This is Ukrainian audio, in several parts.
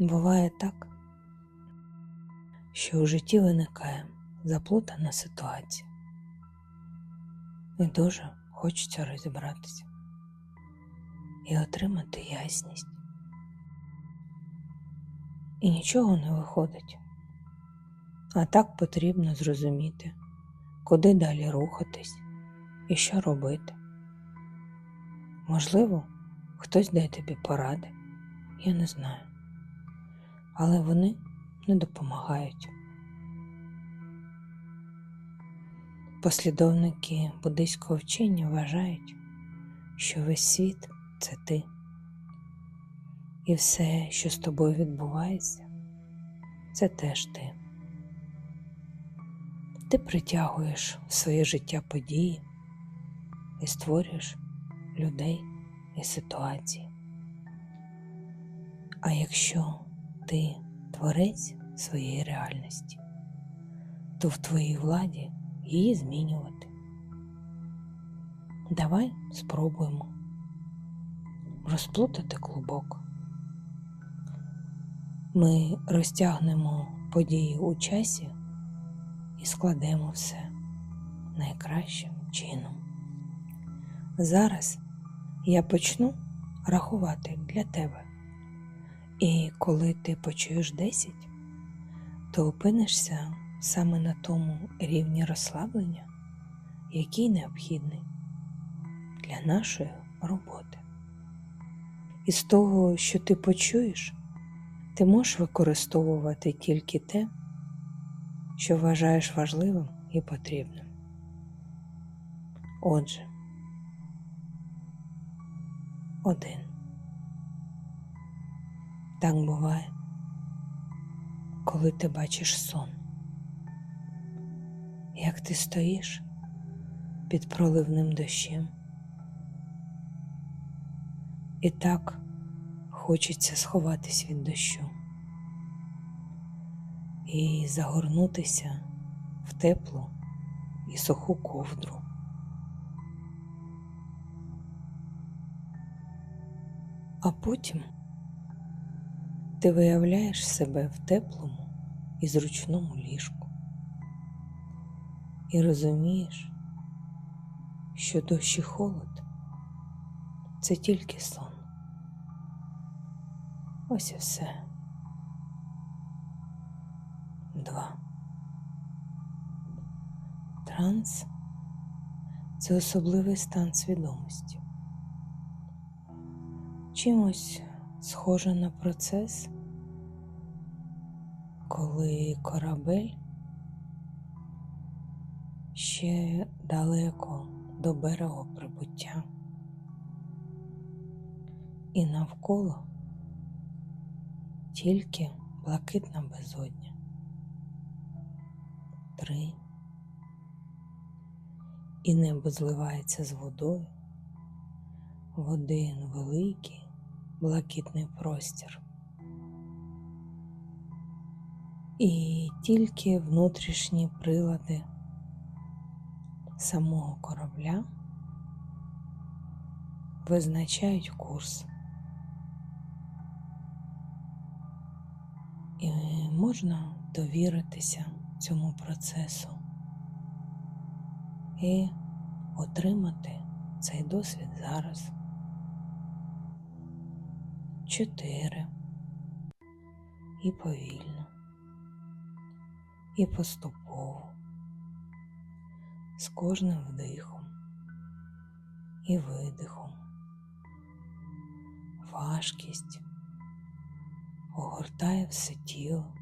Буває так, що у житті виникає заплутана ситуація. І дуже хочеться розібратися і отримати ясність. І нічого не виходить. А так потрібно зрозуміти, куди далі рухатись і що робити. Можливо, хтось дає тобі поради, я не знаю. Але вони не допомагають. Послідовники буддийського вчення вважають, що весь світ це ти. І все, що з тобою відбувається, це теж ти. Ти притягуєш в своє життя події і створюєш людей і ситуації. А якщо ти творець своєї реальності, то в твоїй владі її змінювати. Давай спробуємо розплутати клубок. Ми розтягнемо події у часі і складемо все найкращим чином. Зараз я почну рахувати для тебе. І коли ти почуєш 10, то опинишся саме на тому рівні розслаблення, який необхідний для нашої роботи. І з того, що ти почуєш, ти можеш використовувати тільки те, що вважаєш важливим і потрібним. Отже, один. Так буває, коли ти бачиш сон, як ти стоїш під проливним дощем. І так хочеться сховатись від дощу і загорнутися в теплу і суху ковдру. А потім ти виявляєш себе в теплому і зручному ліжку і розумієш, що дощ і холод це тільки сон. Ось і все. Два. Транс це особливий стан свідомості. Чимось схоже на процес, коли корабель ще далеко до берегу прибуття, і навколо тільки блакитна безодня. Три. І небо зливається з водою в один великий блакитний простір. І тільки внутрішні прилади самого корабля визначають курс. І можна довіритися цьому процесу і отримати цей досвід зараз. Чотири. І повільно, і поступово, з кожним вдихом. І видихом, важкість огортає все тіло.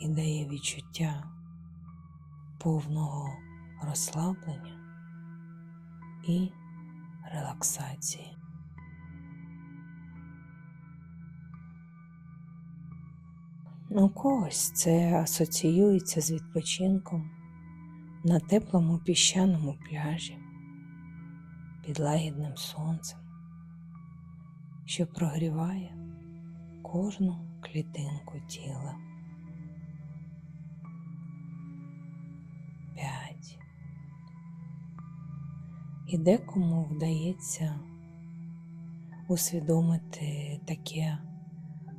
І дає відчуття повного розслаблення і релаксації. У когось це асоціюється з відпочинком на теплому піщаному пляжі під лагідним сонцем, що прогріває кожну клітинку тіла. П'ять. І декому вдається усвідомити таке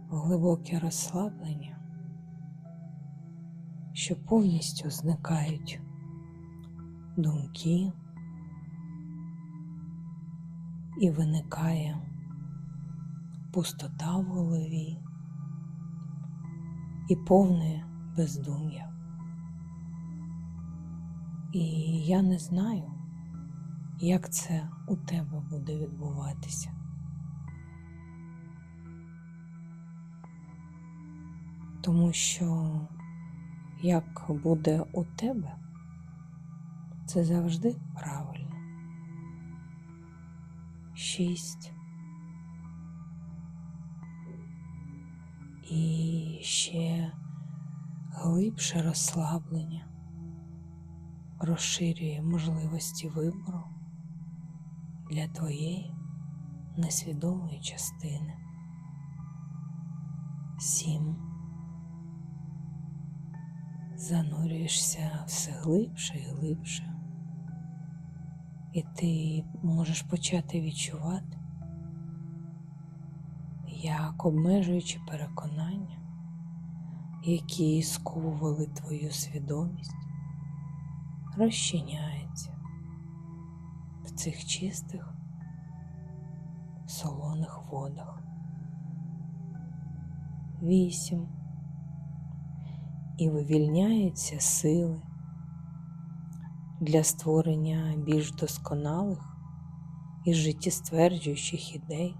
глибоке розслаблення, що повністю зникають думки і виникає пустота в голові і повне бездум'я. І я не знаю, як це у тебе буде відбуватися. Тому що як буде у тебе, це завжди правильно. Шість. І ще глибше розслаблення розширює можливості вибору для твоєї несвідомої частини. Сім. Занурюєшся все глибше і глибше, і ти можеш почати відчувати, як обмежуючи переконання, які сковували твою свідомість, розчиняється в цих чистих солоних водах. Вісім. І вивільняються сили для створення більш досконалих і життєстверджуючих ідей,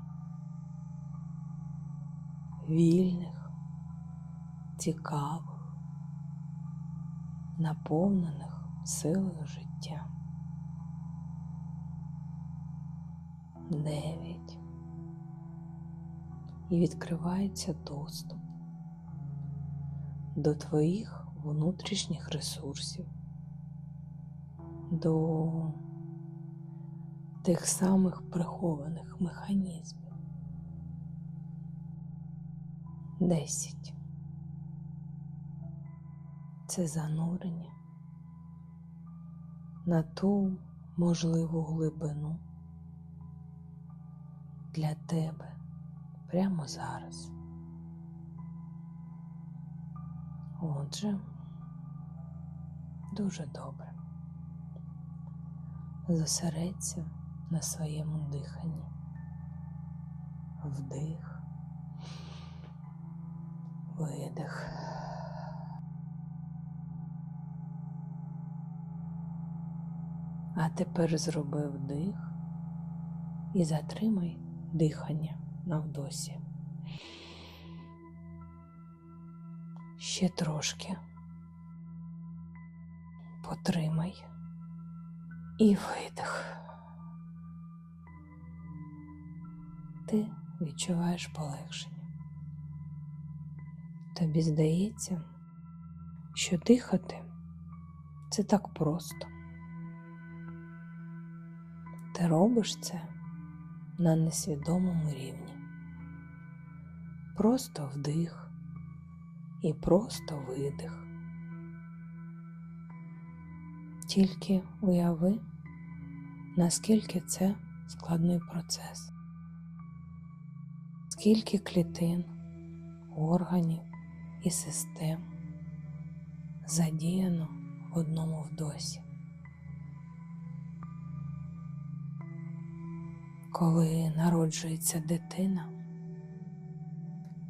вільних, цікавих, наповнених силою життя. Дев'ять. І відкривається доступ до твоїх внутрішніх ресурсів, до тих самих прихованих механізмів. Десять. Це занурення на ту можливу глибину для тебе прямо зараз. Отже, дуже добре. Зосередься на своєму диханні. Вдих, видих. А тепер зроби вдих і затримай дихання на вдосі. Ще трошки. Потримай і видих. Ти відчуваєш полегшення. Тобі здається, що дихати це так просто. Ти робиш це на несвідомому рівні. Просто вдих і просто видих. Тільки уяви, наскільки це складний процес, скільки клітин, органів і систем задіяно в одному вдосі. Коли народжується дитина,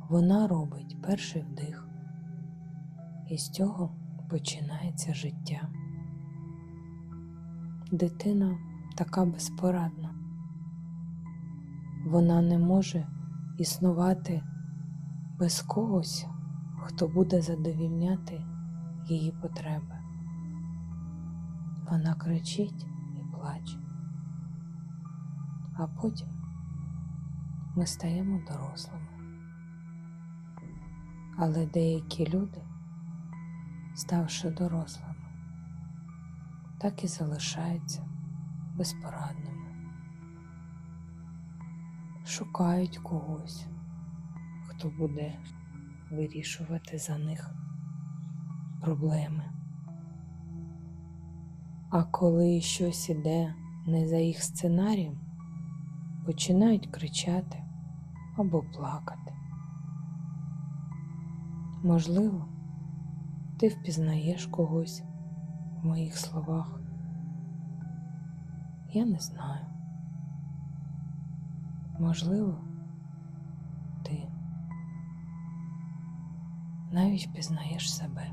вона робить перший вдих, і з цього починається життя. Дитина така безпорадна, вона не може існувати без когось, хто буде задовільняти її потреби. Вона кричить і плаче а потім ми стаємо дорослими. Але деякі люди, ставши дорослими, так і залишаються безпорадними, шукають когось, хто буде вирішувати за них проблеми. А коли щось іде не за їх сценарієм, починають кричати або плакати. Можливо, ти впізнаєш когось в моїх словах. Я не знаю. Можливо, ти навіть впізнаєш себе.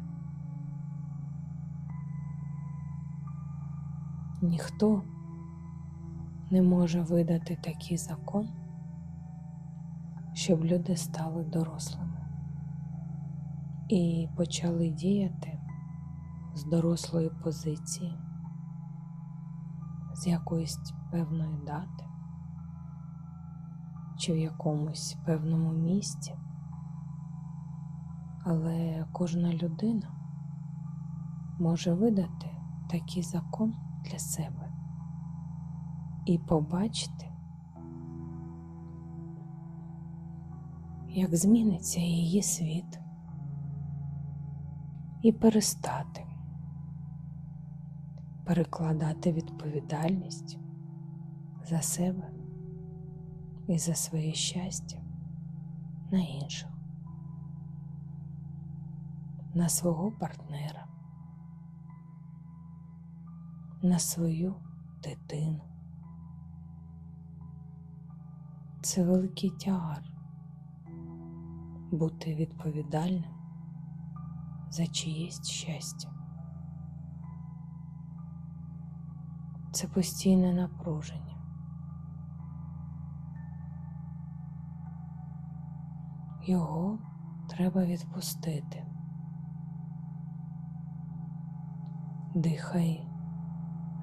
Ніхто не може видати такий закон, щоб люди стали дорослими і почали діяти з дорослої позиції, з якоїсь певної дати чи в якомусь певному місці. Але кожна людина може видати такий закон для себе і побачити, як зміниться її світ, і перестати перекладати відповідальність за себе і за своє щастя на інших, на свого партнера, на свою дитину. Це великий тягар бути відповідальним за чиєсь щастя. Це постійне напруження. Його треба відпустити. Дихай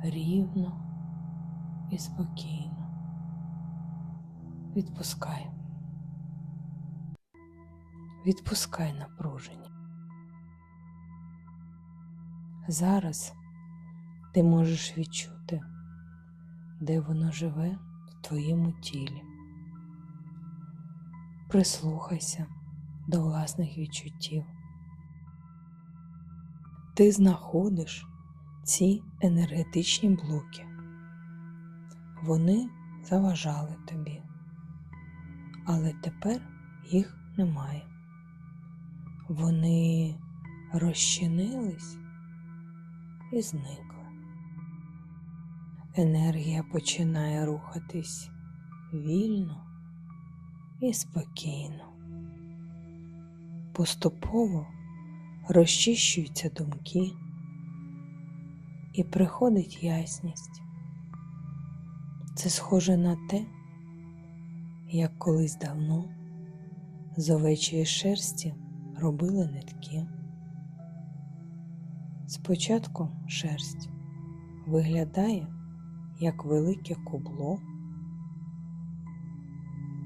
рівно і спокійно. Відпускай. Відпускай напруження. Зараз ти можеш відчути, де воно живе в твоєму тілі. Прислухайся до власних відчуттів. Ти знаходиш ці енергетичні блоки. Вони заважали тобі, але тепер їх немає. Вони розчинились і зникли. Енергія починає рухатись вільно і спокійно. Поступово розчищуються думки і приходить ясність. Це схоже на те, як колись давно з овечої шерсті робили нитки. Спочатку шерсть виглядає як велике кубло,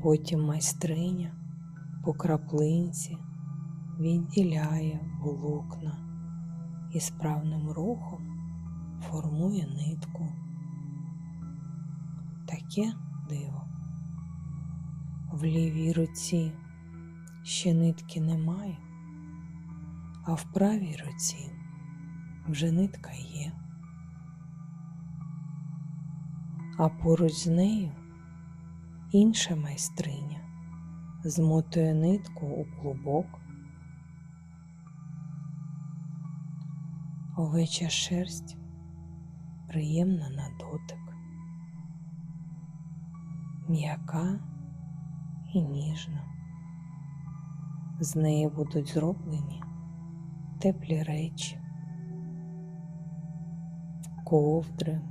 потім майстриня по краплинці відділяє волокна і справним рухом формує нитку. Таке диво. В лівій руці ще нитки немає, а в правій руці вже нитка є. А поруч з нею інша майстриня змотує нитку у клубок. Овеча шерсть приємна на дотик, м'яка і ніжна. З неї будуть зроблені теплі речі, ковдри,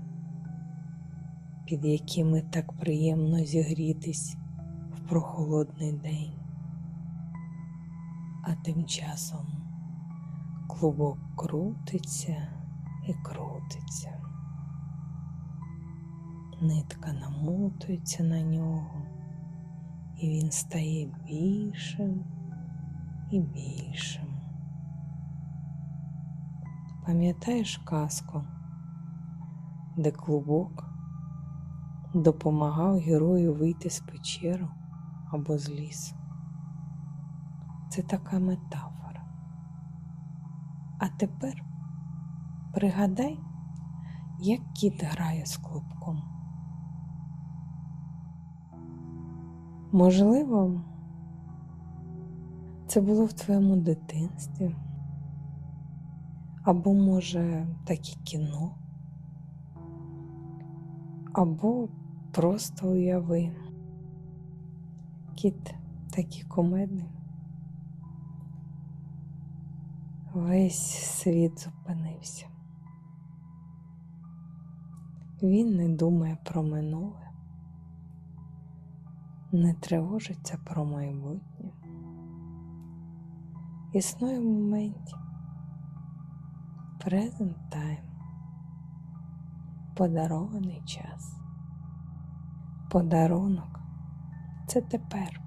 під якими так приємно зігрітись в прохолодний день. А тим часом клубок крутиться і крутиться. Нитка намотується на нього, і він стає більшим і більшим. Пам'ятаєш казку, де клубок допомагав герою вийти з печеру або з лісу? Це така метафора. А тепер пригадай, як кіт грає з клубком. Можливо, це було в твоєму дитинстві? Або, може, таке кіно? Або просто уяви. Кіт такий комедний. Весь світ зупинився. Він не думає про минуле, не тривожиться про майбутнє. Існує в моменті. Present time. Подарований час. Подарунок це тепер.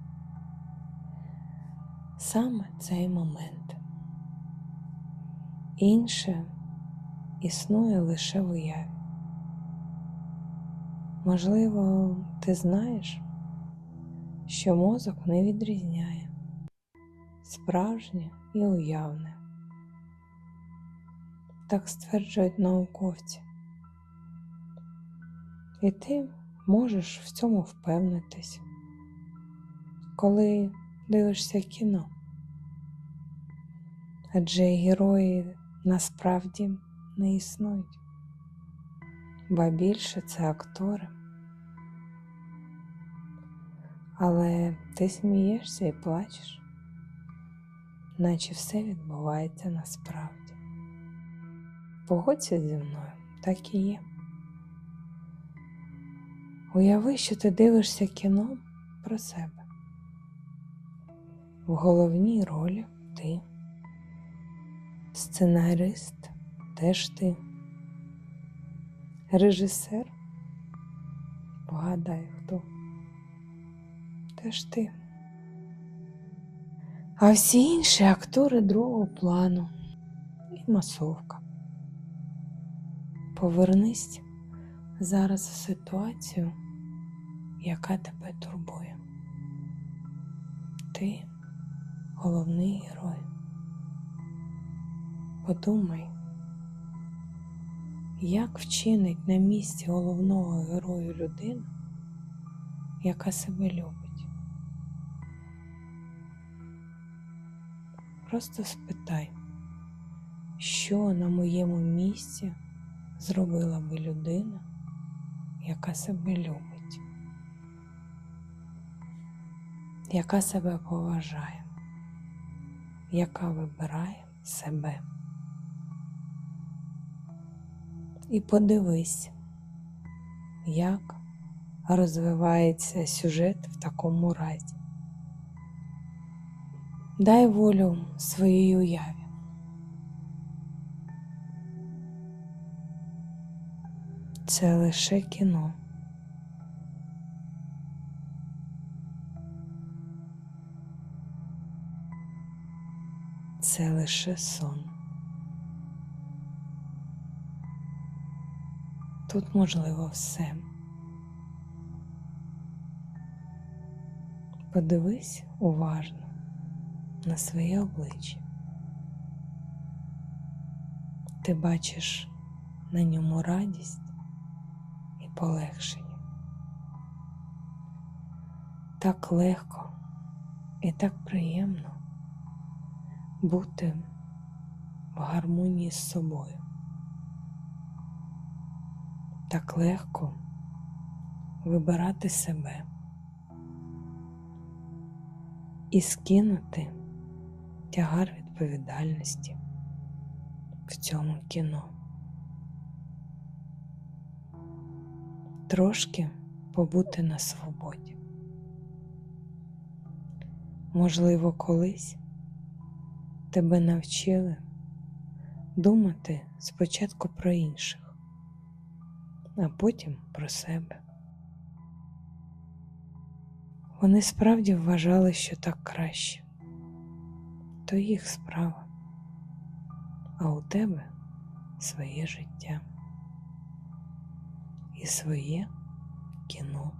Саме цей момент. Інше існує лише в уяві. Можливо, ти знаєш, що мозок не відрізняє справжнє і уявне. Так стверджують науковці. І ти можеш в цьому впевнитись, коли дивишся кіно. Адже герої насправді не існують, ба більше це актори. Але ти смієшся і плачеш, наче все відбувається насправді. Погодься зі мною, так і є. Уяви, що ти дивишся кіно про себе. В головній ролі ти, сценарист теж ти, режисер, погадай хто, теж ти. А всі інші актори другого плану і масовка. Повернись зараз в ситуацію, яка тебе турбує. Ти головний герой. Подумай, як вчинить на місці головного герою людина, яка себе любить. Просто спитай, що на моєму місці зробила би людина, яка себе любить, яка себе поважає, яка вибирає себе. І подивись, як розвивається сюжет в такому разі. Дай волю своїй уяві. Це лише кіно. Це лише сон. Тут можливо все. Подивись уважно на своє обличчя. Ти бачиш на ньому радість і полегшення. Так легко і так приємно бути в гармонії з собою. Так легко вибирати себе і скинути тягар відповідальності в цьому кіно. Трошки побути на свободі. Можливо, колись тебе навчили думати спочатку про інших, а потім про себе. Вони справді вважали, що так краще, то їх справа, а у тебе своє життя і своє кіно.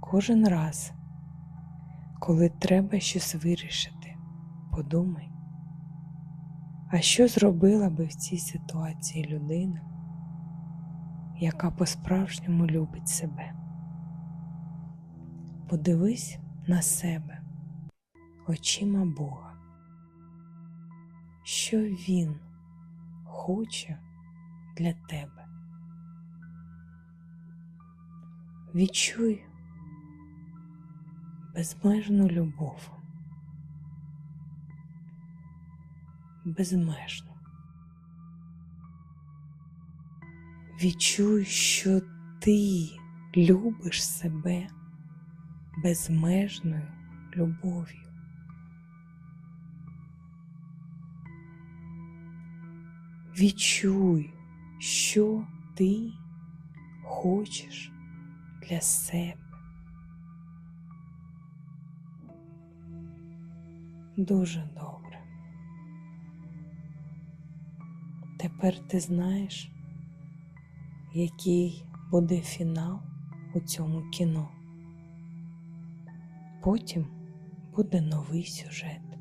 Кожен раз, коли треба щось вирішити, подумай, а що зробила би в цій ситуації людина, яка по-справжньому любить себе? Подивись на себе очима Бога, що Він хоче для тебе. Відчуй безмежну любов, безмежну. Відчуй, що ти любиш себе безмежною любов'ю. Відчуй, що ти хочеш для себе. Дуже добре. Тепер ти знаєш, який буде фінал у цьому кіно. Потім буде новий сюжет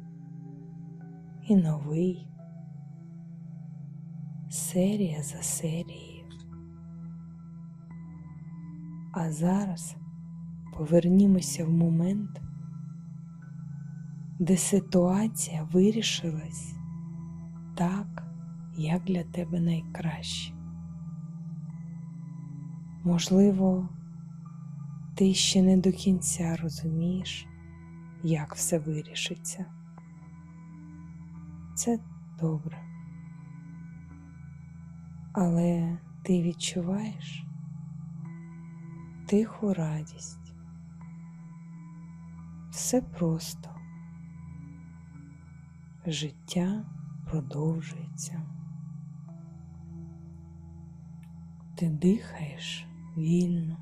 і новий серія за серією. А зараз повернімося в момент, де ситуація вирішилась так, як для тебе найкраще. Можливо, ти ще не до кінця розумієш, як все вирішиться. Це добре. Але ти відчуваєш тиху радість. Все просто. Життя продовжується. Ти дихаєш вільно.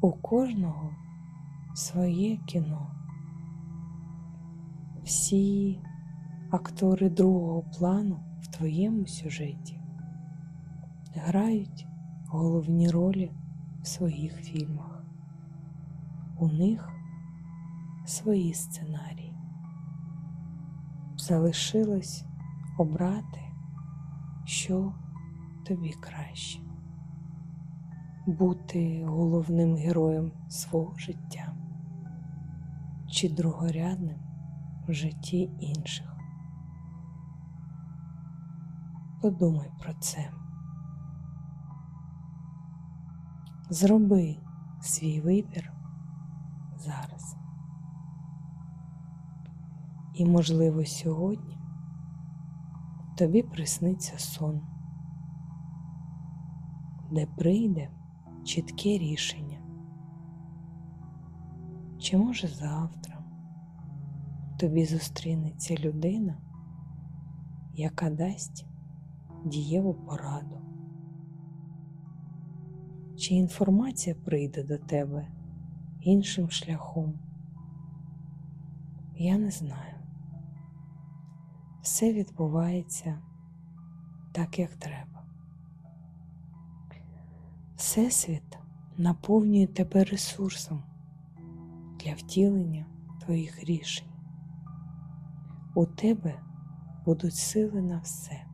У кожного своє кіно. Всі актори другого плану в твоєму сюжеті грають головні ролі в своїх фільмах. У них свої сценарії. Залишилось обрати, що тобі краще бути головним героєм свого життя чи другорядним в житті інших. Подумай про це. Зроби свій вибір зараз. І, можливо, сьогодні тобі присниться сон, де прийде чітке рішення. Чи може завтра тобі зустрінеться людина, яка дасть дієву пораду? Чи інформація прийде до тебе іншим шляхом? Я не знаю. Все відбувається так, як треба. Всесвіт наповнює тебе ресурсом для втілення твоїх рішень. У тебе будуть сили на все.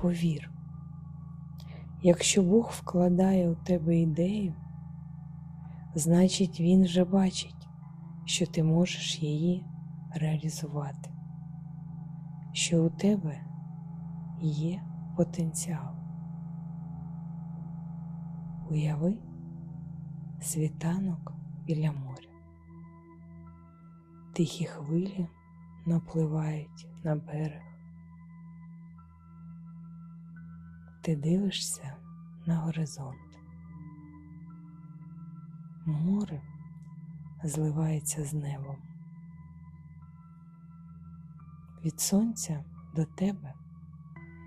Повір, якщо Бог вкладає у тебе ідею, значить Він вже бачить, що ти можеш її реалізувати, що у тебе є потенціал. Уяви світанок біля моря. Тихі хвилі напливають на берег. Ти дивишся на горизонт. Море зливається з небом. Від сонця до тебе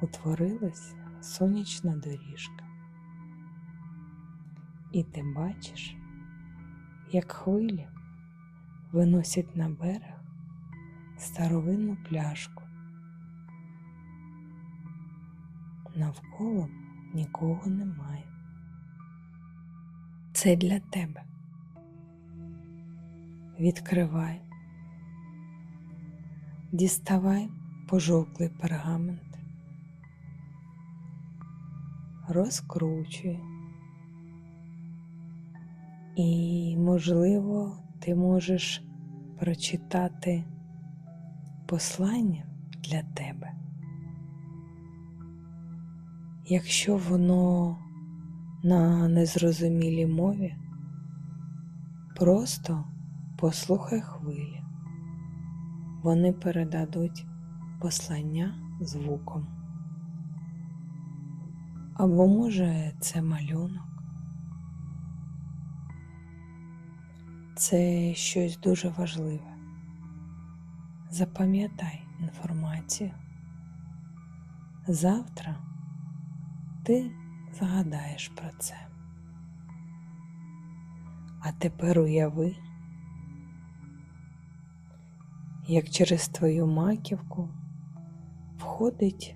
утворилась сонячна доріжка. І ти бачиш, як хвилі виносять на берег старовинну пляшку. Навколо нікого немає. Це для тебе. Відкривай, діставай пожовклий пергамент, розкручуй. І, можливо, ти можеш прочитати послання для тебе. Якщо воно на незрозумілій мові, просто послухай хвилі. Вони передадуть послання звуком. Або може це малюнок. Це щось дуже важливе. Запам'ятай інформацію. Завтра ти згадаєш про це. А тепер уяви, як через твою маківку входить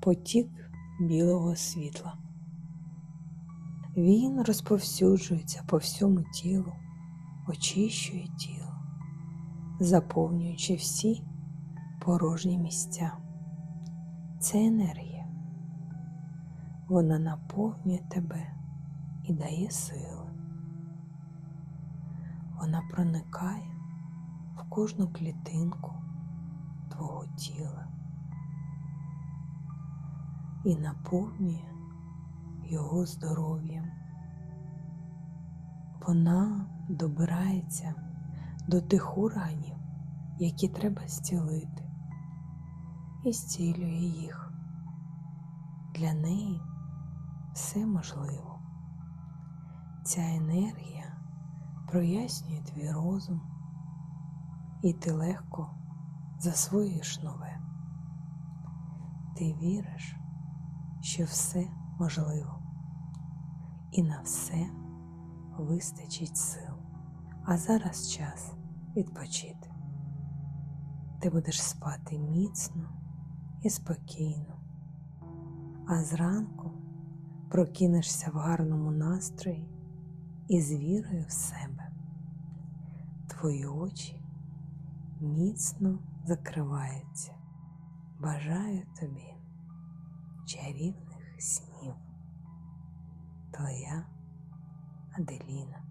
потік білого світла. Він розповсюджується по всьому тілу, очищує тіло, заповнюючи всі порожні місця. Це енергія. Вона наповнює тебе і дає сили. Вона проникає в кожну клітинку твого тіла і наповнює його здоров'ям. Вона добирається до тих органів, які треба зцілити, і зцілює їх. Для неї все можливо. Ця енергія прояснює твій розум, і ти легко засвоюєш нове. Ти віриш, що все можливо, і на все вистачить сил. А зараз час відпочити. Ти будеш спати міцно і спокійно, а зранку прокинешся в гарному настрої і з вірою в себе. Твої очі міцно закриваються. Бажаю тобі чарівних снів. Твоя Аделіна.